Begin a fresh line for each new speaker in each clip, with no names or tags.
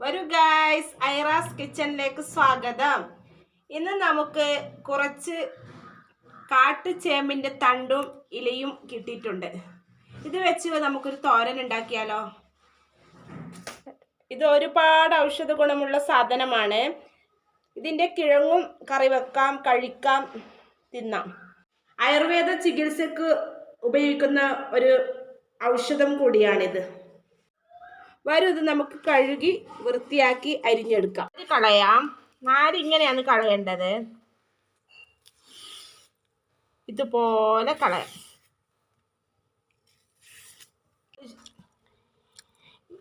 വരൂ ഗായ്സ് ഐറാസ് കിച്ചണിലേക്ക് സ്വാഗതം. ഇന്ന് നമുക്ക് കുറച്ച് കാട്ടുചേമ്പിന്റെ തണ്ടും ഇലയും കിട്ടിയിട്ടുണ്ട്. ഇത് വെച്ച് നമുക്കൊരു തോരൻ ഉണ്ടാക്കിയാലോ? ഇത് ഒരുപാട് ഔഷധ ഗുണമുള്ള സാധനമാണ്. ഇതിന്റെ കിഴങ്ങും കറി വെക്കാം കഴിക്കാം തിന്നാം. ആയുർവേദ ചികിത്സക്ക് ഉപയോഗിക്കുന്ന ഒരു ഔഷധം കൂടിയാണിത്. വരൂ. ഇത് നമുക്ക് കഴുകി വൃത്തിയാക്കി അരിഞ്ഞെടുക്കാം. ഇത് കളയാം. നാരിങ്ങനെയാണ് കളയേണ്ടത്. ഇതുപോലെ കളയാം.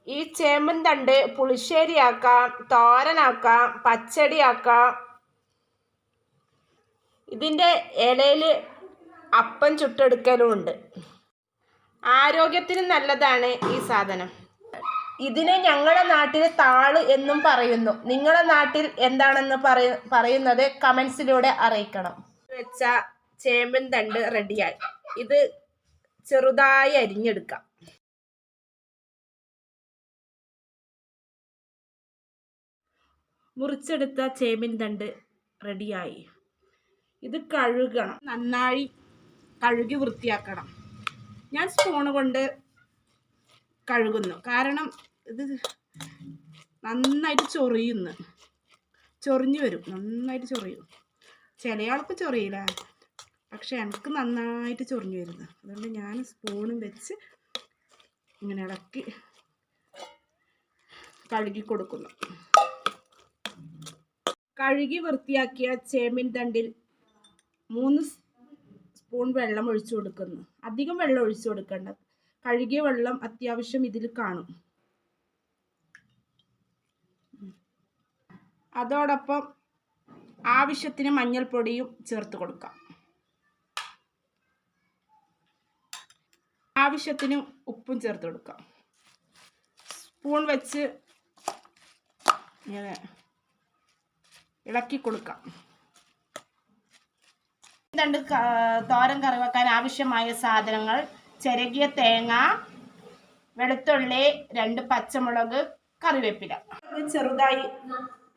ഈ ചേമ്പൻ തണ്ട് പുളിശ്ശേരിയാക്കാം തോരനാക്കാം പച്ചടിയാക്കാം. ഇതിന്റെ ഇലയിൽ അപ്പം ചുട്ടെടുക്കലും ഉണ്ട്. ആരോഗ്യത്തിന് നല്ലതാണ് ഈ സാധനം. ഇതിനെ ഞങ്ങളുടെ നാട്ടിൽ താൾ എന്നും പറയുന്നു. നിങ്ങളുടെ നാട്ടിൽ എന്താണെന്ന് പറയ പറയുന്നത് കമൻസിലൂടെ അറിയിക്കണം. വെച്ച ചേമ്പൻ തണ്ട് റെഡിയായി. ഇത് ചെറുതായി അരിഞ്ഞെടുക്കാം. മുറിച്ചെടുത്ത ചേമ്പിൻ തണ്ട് റെഡിയായി. ഇത് കഴുകണം. നന്നായി കഴുകി വൃത്തിയാക്കണം. ഞാൻ സ്പൂണ് കൊണ്ട് കഴുകുന്നു. കാരണം ഇത് നന്നായിട്ട് ചൊറിയുന്നു. ചൊറിഞ്ഞു വരും. നന്നായിട്ട് ചൊറിയും. ചില ആൾക്ക് ചൊറിയില്ല. പക്ഷെ എനിക്ക് നന്നായിട്ട് ചൊറിഞ്ഞു വരുന്നു. അതുകൊണ്ട് ഞാൻ സ്പൂണും വെച്ച് ഇങ്ങനെ ഇളക്കി കഴുകി കൊടുക്കുന്നു. കഴുകി വൃത്തിയാക്കിയ ചേമ്പിൻ തണ്ടിൽ മൂന്ന് സ്പൂൺ വെള്ളം ഒഴിച്ചു കൊടുക്കുന്നു. അധികം വെള്ളം ഒഴിച്ചു കൊടുക്കേണ്ട. കഴുകിയ വെള്ളം അത്യാവശ്യം ഇതിൽ കാണും. അതോടൊപ്പം ആവശ്യത്തിന് മഞ്ഞൾപ്പൊടിയും ചേർത്ത് കൊടുക്കാം. ആവശ്യത്തിന് ഉപ്പും ചേർത്ത് കൊടുക്കാം. സ്പൂൺ വെച്ച് ഇങ്ങനെ ഇളക്കി കൊടുക്കാം. രണ്ട് തോരം തോരൻ കറി വെക്കാൻ ആവശ്യമായ സാധനങ്ങൾ ചിരകിയ തേങ്ങ വെളുത്തുള്ളി രണ്ട് പച്ചമുളക് കറിവേപ്പില. ചെറുതായി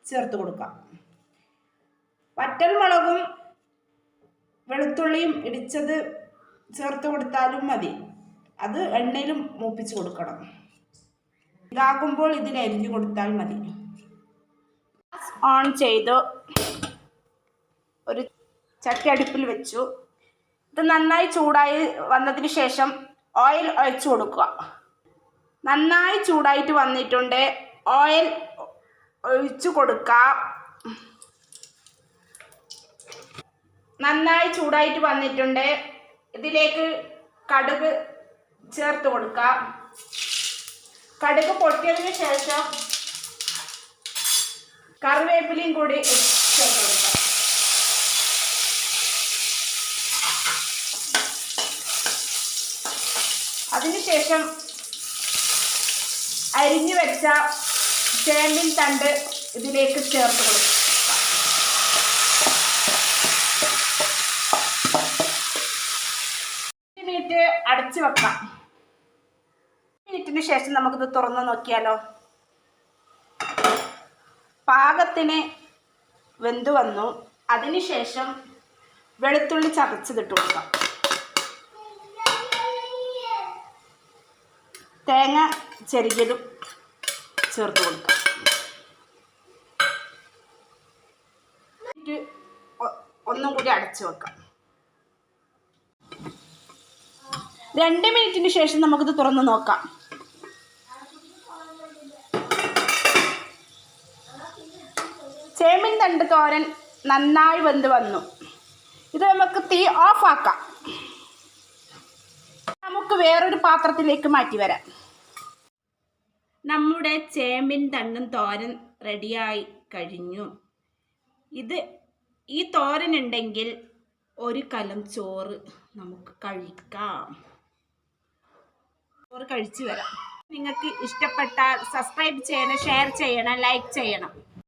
ചേർത്ത് കൊടുക്കാം. വറ്റൽമുളകും വെളുത്തുള്ളിയും ഇടിച്ചത് ചേർത്ത് കൊടുത്താലും മതി. അത് എണ്ണയിലും മൂപ്പിച്ച് കൊടുക്കണം. ഇതാകുമ്പോൾ ഇതിൽ കൊടുത്താൽ മതി. ഓൺ ചെയ്തു ഒരു ചട്ടി അടുപ്പിൽ വെച്ചു. ഇത് നന്നായി ചൂടായി വന്നതിന് ശേഷം ഓയിൽ ഒഴിച്ചു കൊടുക്കുക. നന്നായി ചൂടായിട്ട് വന്നിട്ടുണ്ട്. ഓയിൽ ഒഴിച്ചു കൊടുക്കാം. നന്നായി ചൂടായിട്ട് വന്നിട്ടുണ്ട്. ഇതിലേക്ക് കടുക് ചേർത്ത് കൊടുക്കാം കടുക് പൊട്ടിയതിന് ശേഷം കറിവേപ്പിലയും കൂടി ചേർത്ത് കൊടുക്കാം. അതിനുശേഷം അരിഞ്ഞു വെച്ച ചേമ്പിൻ തണ്ട് ഇതിലേക്ക് ചേർത്ത് കൊടുക്കും മിനിറ്റ് അടച്ചു വെക്കാം. ശേഷം നമുക്കിത് തുറന്ന് നോക്കിയാലോ? പാകത്തിന് വെന്തു വന്നു. അതിനുശേഷം വെളുത്തുള്ളി ചതച്ചതിട്ട് കൊടുക്കാം. തേങ്ങ ചെറുകിയതും ചേർത്ത് കൊടുക്കാം. ഒന്നും കൂടി അടച്ചു വെക്കാം. രണ്ട് മിനിറ്റിന് ശേഷം നമുക്കിത് തുറന്ന് നോക്കാം. ചേമ്പിൻ തണ്ട് തോരൻ നന്നായി വെന്ത് വന്നു. ഇത് നമുക്ക് തീ ഓഫ് ആക്കാം നമുക്ക് വേറൊരു പാത്രത്തിലേക്ക് മാറ്റി വരാം. നമ്മുടെ ചേമ്പിൻ തണ്ടും തോരൻ റെഡിയായി കഴിഞ്ഞു. ഇത് ഈ തോരൻ ഉണ്ടെങ്കിൽ ഒരു കലം ചോറ് നമുക്ക് കഴിക്കാം. ചോറ് കഴിച്ചു വരാം. നിങ്ങൾക്ക് ഇഷ്ടപ്പെട്ടാൽ സബ്സ്ക്രൈബ് ചെയ്യണം ഷെയർ ചെയ്യണം ലൈക്ക് ചെയ്യണം.